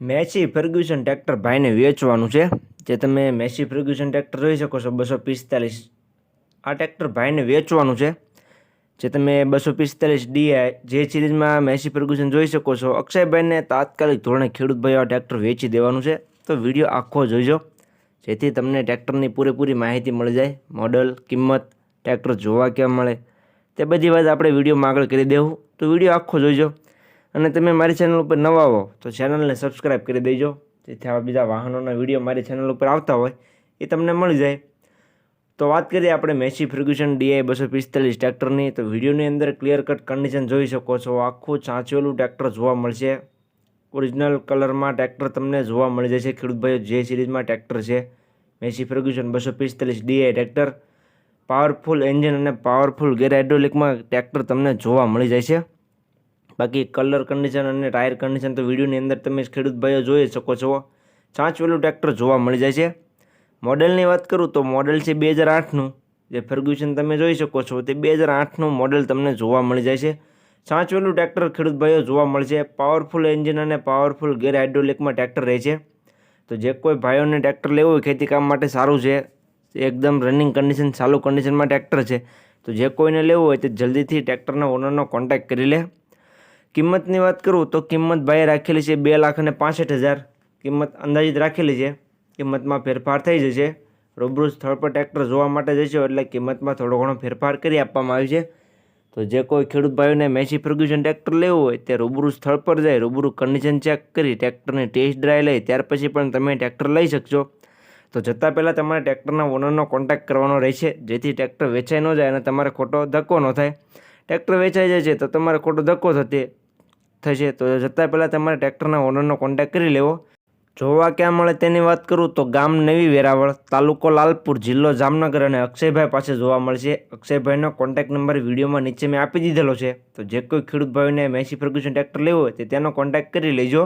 Massey Fergusson tractor ભાઈને વેચવાનું છે. જે તમે મેસી ફર્ગ્યુસન ટ્રેક્ટર જોઈ શકો છો, બસો પિસ્તાલીસ. આ ટ્રેક્ટર ભાઈને વેચવાનું છે. જે તમે બસો પિસ્તાલીસ ડીઆઈ જે સિરીઝમાં મેસી ફર્ગ્યુસન જોઈ શકો છો. અક્ષયભાઈને તાત્કાલિક ધોરણે ખેડૂત ભાઈઓ આ ટ્રેક્ટર વેચી દેવાનું છે. તો વીડિયો આખો જોઈજો જેથી તમને ટ્રેક્ટરની પૂરેપૂરી માહિતી મળી જાય, મોડલ, કિંમત, ટ્રેક્ટર જોવા ક્યાં મળે. તે બધી વાત આપણે વિડીયોમાં આગળ કરી દેવું. તો વીડિયો આખો જોઈજો અને તમે મારી ચેનલ ઉપર નવા હો, તો ચેનલને સબસ્ક્રાઈબ કરી દેજો. જેથી આવા બીજા વાહનોના વીડિયો મારી ચેનલ ઉપર આવતા હોય, એ તમને મળી જાય. તો વાત કરીએ આપણે મેસી ફર્ગ્યુસન ડીઆઈ બસો પિસ્તાલીસ ટ્રેક્ટરની. તો વિડીયોની અંદર ક્લિયર કટ કન્ડિશન જોઈ શકો છો. આખું ચાંચવેલું ટ્રેક્ટર જોવા મળશે. ઓરિજિનલ કલરમાં ટ્રેક્ટર તમને જોવા મળી જશે. ખેડૂતભાઈઓ જે સિરીઝમાં ટ્રેક્ટર છે. મેસી ફર્ગ્યુસન બસો પિસ્તાલીસ ડીઆઈ ટ્રેક્ટર. પાવરફુલ એન્જિન અને પાવરફુલ ગેર હાઇડ્રોલિકમાં ટ્રેક્ટર તમને જોવા મળી જાય છે બાકી કલર કન્ડિશન અને ટાયર કન્ડિશન તો વિડીયોની અંદર તમે ખેડૂત ભાઈઓ જોઈ શકો છો. ચાંચવેલું ટ્રેક્ટર જોવા મળી જાય છે. મોડેલની વાત કરું તો મોડેલ છે બે હજાર આઠનું જે ફર્ગ્યુશન તમે જોઈ શકો છો તે બે હજાર આઠનું મોડેલ તમને જોવા મળી જાય છે. ચાંચવેલું ટ્રેક્ટર ખેડૂત ભાઈઓ જોવા મળશે. પાવરફુલ એન્જિન અને પાવરફુલ ગેર હાઇડ્રોલિકમાં ટ્રેક્ટર રહે છે. તો જે કોઈ ભાઈઓને ટ્રેક્ટર લેવું હોય ખેતી કામ માટે સારું છે. એકદમ રનિંગ કન્ડિશન ચાલુ કન્ડિશનમાં ટ્રેક્ટર છે. તો જે કોઈને લેવું હોય તે જલ્દીથી ટ્રેક્ટરના ઓનરનો કોન્ટેક્ટ કરી લે. કિંમતની વાત કરું તો કિંમત ભાઈએ રાખેલી છે બે લાખ અને પાસઠ હજાર. કિંમત અંદાજિત રાખેલી છે. કિંમતમાં ફેરફાર થઈ જશે. રૂબરૂ સ્થળ પર ટ્રેક્ટર જોવા માટે જશો એટલે કિંમતમાં થોડો ઘણો ફેરફાર કરી આપવામાં આવ્યો છે. તો જે કોઈ ખેડૂત ભાઈઓને મેસી ફર્ગ્યુઝન ટ્રેક્ટર લેવું હોય તે રૂબરૂ સ્થળ પર જાય, રૂબરૂ કન્ડિશન ચેક કરી ટ્રેક્ટરની ટેસ્ટ ડ્રાઈવ લઈ ત્યાર પછી પણ તમે ટ્રેક્ટર લઈ શકશો. તો જતાં પહેલાં તમારે ટ્રેક્ટરના ઓનરનો કોન્ટેક્ટ કરવાનો રહેશે. જેથી ટ્રેક્ટર વેચાઈ ન જાય અને તમારે ખોટો ધક્કો ન થાય. ટ્રેક્ટર વેચાઈ જાય છે તો તમારે ખોટો ધક્કો થશે. થશે. તો જતાં પહેલાં તમારે ટ્રેક્ટરના ઓનરનો કોન્ટેક્ટ કરી લેવો. જોવા ક્યાં મળે તેની વાત કરું તો ગામ નવી વેરાવળ, તાલુકો લાલપુર, જિલ્લો જામનગર અને અક્ષયભાઈ પાસે જોવા મળશે. અક્ષયભાઈનો કોન્ટેક્ટ નંબર વિડીયોમાં નીચે મેં આપી દીધેલો છે. તો જે કોઈ ખેડૂત ભાઈને મેસી ફર્ગ્યુસન ટ્રેક્ટર લેવું હોય તે તેનો કોન્ટેક્ટ કરી લેજો.